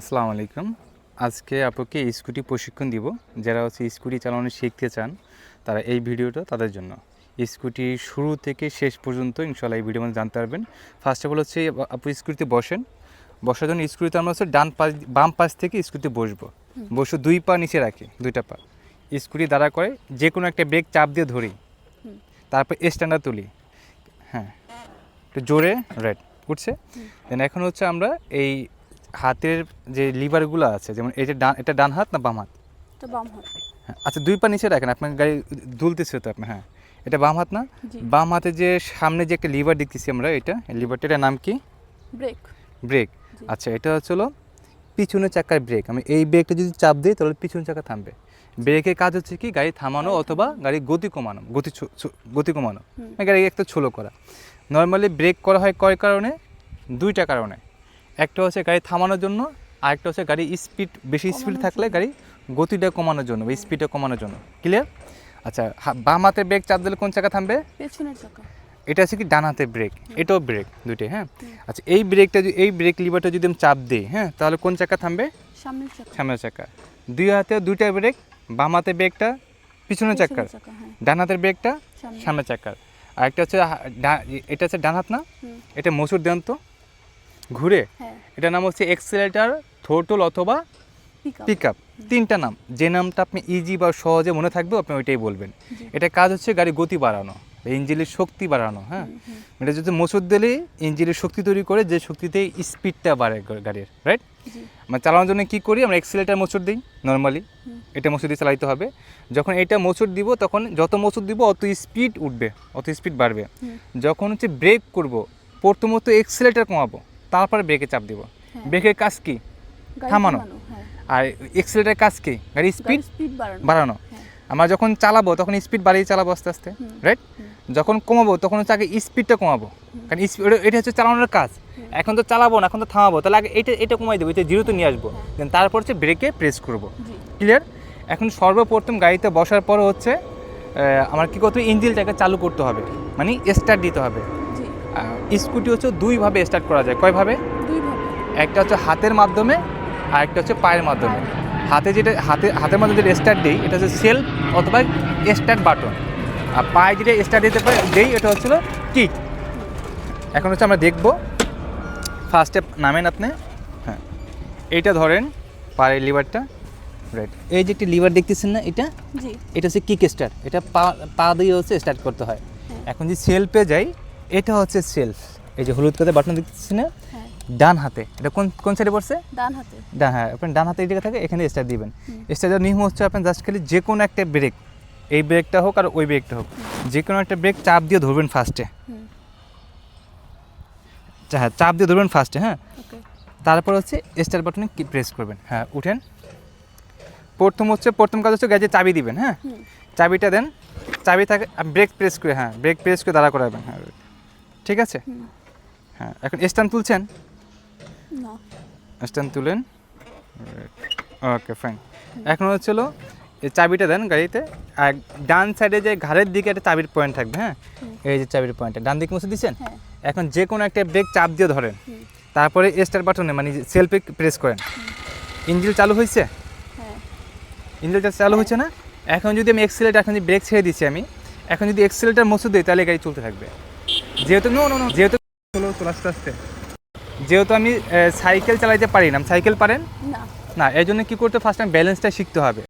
আসসালামু আলাইকুম। আজকে আপুকে স্কুটি প্রশিক্ষণ দিব। যারা হচ্ছে স্কুটি চালানো শিখতে চান তারা এই ভিডিওটা তাদের জন্য। স্কুটি শুরু থেকে শেষ পর্যন্ত ইনশাল্লাহ এই ভিডিও মধ্যে জানতে পারবেন। ফার্স্ট অফ অল হচ্ছে আপু স্কুটিতে বসেন। বসার জন্য স্কুটিতে আমরা হচ্ছে ডান পাশ বাম পাশ থেকে স্কুটিতে বসবো। বসে দুই পা নিচে রাখি দুইটা পা। স্কুটি দাঁড়া করে যে কোনো একটা ব্রেক চাপ দিয়ে ধরি। তারপর স্ট্যান্ডার তুলি। হ্যাঁ। একটু জোরে রেড উঠছে। দেন এখন হচ্ছে আমরা এই হাতের যে লিভারগুলো আছে যেমন এই যে ডান এটা ডান হাত না বাম হাত? তো বাম হাত। হ্যাঁ, আচ্ছা দুই পা নিচে রাখেন আপনার গাড়ি দুলতেছে তো আপনি হ্যাঁ। এটা বাম হাত না? বাম হাতে যে সামনে যে একটা লিভার দেখতেছি আমরা এটা লিভারটা এটার নাম কি? ব্রেক। ব্রেক। আচ্ছা এটা হচ্ছে হলো পিছনের চাকার ব্রেক। আমি এই ব্রেকটা যদি চাপ দিই তাহলে পিছনের চাকা থামবে। ব্রেকের কাজ হচ্ছে কি গাড়ি থামানো অথবা গাড়ি গতি কমানো গতি গতি কমানো। মানে গাড়ি একটা ছোলো করা। নর্মালি ব্রেক করা হয় কয় কারণে? দুইটা কারণে। একটা হচ্ছে গাড়ি থামানোর জন্য আর একটা হচ্ছে গাড়ি স্পিড বেশি স্পিড থাকলে। গাড়ি গতিটা কমানোর জন্য বা স্পিডটা কমানোর জন্য। ক্লিয়ার আচ্ছা বাম হাতে ব্রেক চাপ দিলে কোন চাকা থামবে? পেছনের চাকা। এটা হচ্ছে কি ডান হাতে ব্রেক এটাও ব্রেক দুইটাই হ্যাঁ? আচ্ছা এই ব্রেকটা যদি এই ব্রেক লিভারটা যদি আমি চাপ দিই হ্যাঁ তাহলে কোন চাকা থামবে? সামনের চাকা। সামনের চাকা। দুই হাতে দুইটা ব্রেক বাম হাতে ব্রেকটা পিছনের চাকার। হ্যাঁ। ডান হাতের ব্রেকটা সামনের। চাকার। আর একটা হচ্ছে এটা হচ্ছে ডান হাত না? এটা মসুর দেন তো? ঘুরে। হ্যাঁ। এটার নাম হচ্ছে এক্সেলেটার থোটল অথবা পিক আপ তিনটা নাম। যে নামটা আপনি ইজি বা সহজে মনে থাকবে আপনি ওইটাই বলবেন। এটা কাজ হচ্ছে গাড়ি গতি বাড়ানো ইঞ্জিনের শক্তি বাড়ানো হ্যাঁ? এটা যদি মসুর দিলে ইঞ্জিনের শক্তি তৈরি করে যে শক্তিতে স্পিডটা বাড়ে গাড়ির রাইট মানে চালানোর জন্য কী করি? আমরা এক্সেলেটার মোচড় দিই নর্মালি এটা মোচড় দিয়ে চালাইতে হবে। যখন এটা মোচড় দিব তখন যত মোচড় দিব অত স্পিড উঠবে অত স্পিড বাড়বে। যখন হচ্ছে ব্রেক করব প্রথমত এক্সেলেটার কমাবো। তারপরে ব্রেকে চাপ দিব। হ্যাঁ। ব্রেকের কাজ কি? থামানো। হ্যাঁ। আর এক্সেলেটার কাজ কি? গাড়ির স্পিড বাড়ানো হ্যাঁ। আমরা যখন চালাবো তখন স্পিড বাড়িয়ে চালাবো আস্তে আস্তে রাইট যখন কমাবো তখন হচ্ছে আগে স্পিডটা কমাবো। কারণ স্পিড এটা হচ্ছে চালানোর কাজ। এখন তো চালাবো না এখন তো থামাবো। তাহলে আগে এটা এটা কমাই দেবো এটা জিরোতে নিয়ে আসব। দেন তারপর হচ্ছে ব্রেকে প্রেস করব। ক্লিয়ার এখন সর্বপ্রথম গাড়িতে বসার পর হচ্ছে আমার কী করতে ইঞ্জিনটাকে চালু করতে হবে। মানে স্টার্ট দিতে হবে। স্কুটি হচ্ছে দুইভাবে স্টার্ট করা যায়। কয়ভাবে? একটা হচ্ছে হাতের মাধ্যমে আর একটা হচ্ছে পায়ের মাধ্যমে। হাতে যেটা হাতে হাতের মাধ্যমে যেটা স্টার্ট দিই এটা হচ্ছে সেলফ অথবা স্টার্ট বাটন আর পায়ে যেটা স্টার্ট দিতে পারে দেই এটা হচ্ছিল কিক এখন হচ্ছে আমরা দেখব। ফার্স্টে নামেন আপনি। হ্যাঁ। এইটা ধরেন পায়ের লিভারটা রাইট এই যে একটি লিভার দেখতেছেন না এটা? এটা হচ্ছে কিক স্টার্ট এটা পা পা দিয়ে হচ্ছে স্টার্ট করতে হয়। এখন যে সেলফে যাই এটা হচ্ছে সেলফ এই যে হলুদ কাতে বাটন দেখতেছি না? হ্যাঁ। ডান হাতে। এটা কোন কোন সাইডে পড়ছে? ডান হাতে। ডান হ্যাঁ। আপনার ডান হাতে এদিকে থাকে এখানে স্টার দিবেন। স্টারের নিয়ম হচ্ছে আপনার জাস্ট খালি যে কোনো একটা ব্রেক এই ব্রেকটা হোক আর ওই ব্রেকটা হোক। যে কোনো একটা ব্রেক চাপ দিয়ে ধরবেন ফার্স্টে হ্যাঁ চাপ দিয়ে ধরবেন ফার্স্টে হ্যাঁ? তারপর হচ্ছে স্টার বাটনে কি প্রেস করবেন? হ্যাঁ উঠেন। প্রথম হচ্ছে প্রথম কাজ হচ্ছে গ্যাজে চাবি দিবেন হ্যাঁ? চাবিটা দেন। চাবি থাকে ব্রেক প্রেস করে হ্যাঁ ব্রেক প্রেস করে দাঁড়া করাবেন হ্যাঁ। ঠিক আছে? হ্যাঁ এখন স্ট্যান্ড তুলছেন? না। স্ট্যান্ড তুলেন। ওকে ফাইন এখন হচ্ছিল এই চাবিটা দেন গাড়িতে আর ডান সাইডে যে ঘাড়ের দিকে একটা চাবির পয়েন্ট থাকবে হ্যাঁ? এই যে চাবির পয়েন্টটা ডান দিকে মুছে দিচ্ছেন? হ্যাঁ। এখন যে কোনো একটা ব্রেক চাপ দিয়ে ধরেন। তারপরে স্টার বাটনে মানে সেলফে প্রেস করেন। ইঞ্জিন চালু হয়েছে? হ্যাঁ। ইঞ্জিনটা চালু হচ্ছে না? এখন যদি আমি এক্সিলেটার এখন যদি ব্রেক ছেড়ে দিচ্ছি আমি এখন যদি এক্সিলেটার মুছে দিই তাহলে গাড়ি চলতে থাকবে। যেহেতু নো নো নো যেহেতু চলো আস্তে আস্তে। যেহেতু আমি সাইকেল চালাইতে পারি না সাইকেল পারেন? না। না এই জন্য কী করতে ফার্স্ট টাইম ব্যালেন্সটা শিখতে হবে।